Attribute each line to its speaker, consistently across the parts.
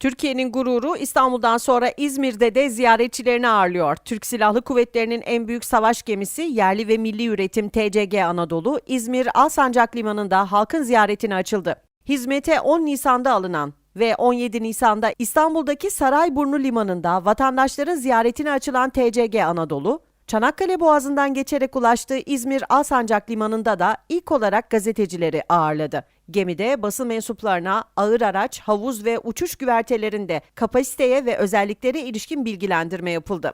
Speaker 1: Türkiye'nin gururu İstanbul'dan sonra İzmir'de de ziyaretçilerini ağırlıyor. Türk Silahlı Kuvvetleri'nin en büyük savaş gemisi yerli ve milli üretim TCG Anadolu İzmir Alsancak Limanı'nda halkın ziyaretine açıldı. Hizmete 10 Nisan'da alınan ve 17 Nisan'da İstanbul'daki Sarayburnu Limanı'nda vatandaşların ziyaretine açılan TCG Anadolu, Çanakkale Boğazı'ndan geçerek ulaştığı İzmir Alsancak Limanı'nda da ilk olarak gazetecileri ağırladı. Gemide basın mensuplarına ağır araç, havuz ve uçuş güvertelerinde kapasiteye ve özelliklere ilişkin bilgilendirme yapıldı.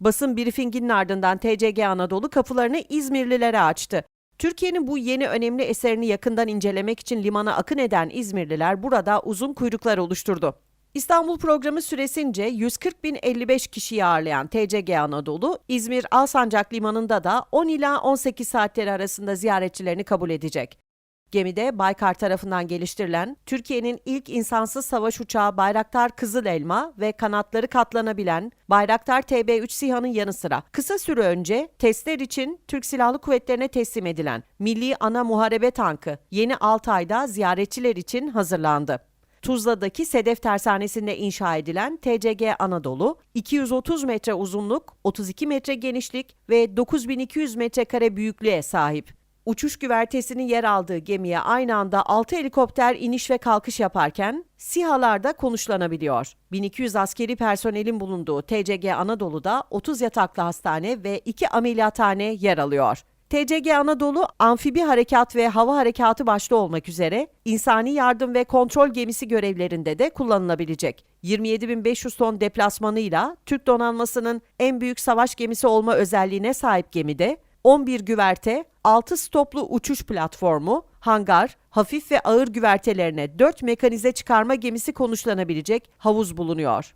Speaker 1: Basın briefinginin ardından TCG Anadolu kapılarını İzmirlilere açtı. Türkiye'nin bu yeni önemli eserini yakından incelemek için limana akın eden İzmirliler burada uzun kuyruklar oluşturdu. İstanbul programı süresince 140.055 kişiyi ağırlayan TCG Anadolu, İzmir Alsancak Limanı'nda da 10 ila 18 saatleri arasında ziyaretçilerini kabul edecek. Gemide Baykar tarafından geliştirilen Türkiye'nin ilk insansız savaş uçağı Bayraktar Kızıl Elma ve kanatları katlanabilen Bayraktar TB3 SİHA'nın yanı sıra kısa süre önce testler için Türk Silahlı Kuvvetlerine teslim edilen Milli Ana Muharebe Tankı yeni Altay'da ziyaretçiler için hazırlandı. Tuzla'daki Sedef Tersanesi'nde inşa edilen TCG Anadolu, 230 metre uzunluk, 32 metre genişlik ve 9200 metrekare büyüklüğe sahip. Uçuş güvertesinin yer aldığı gemiye aynı anda 6 helikopter iniş ve kalkış yaparken SİHA'larda konuşlanabiliyor. 1200 askeri personelin bulunduğu TCG Anadolu'da 30 yataklı hastane ve 2 ameliyathane yer alıyor. TCG Anadolu amfibi harekat ve hava harekatı başta olmak üzere insani yardım ve kontrol gemisi görevlerinde de kullanılabilecek. 27.500 ton deplasmanıyla Türk donanmasının en büyük savaş gemisi olma özelliğine sahip gemide 11 güverte, 6 stoplu uçuş platformu, hangar, hafif ve ağır güvertelerine 4 mekanize çıkarma gemisi konuşlanabilecek havuz bulunuyor.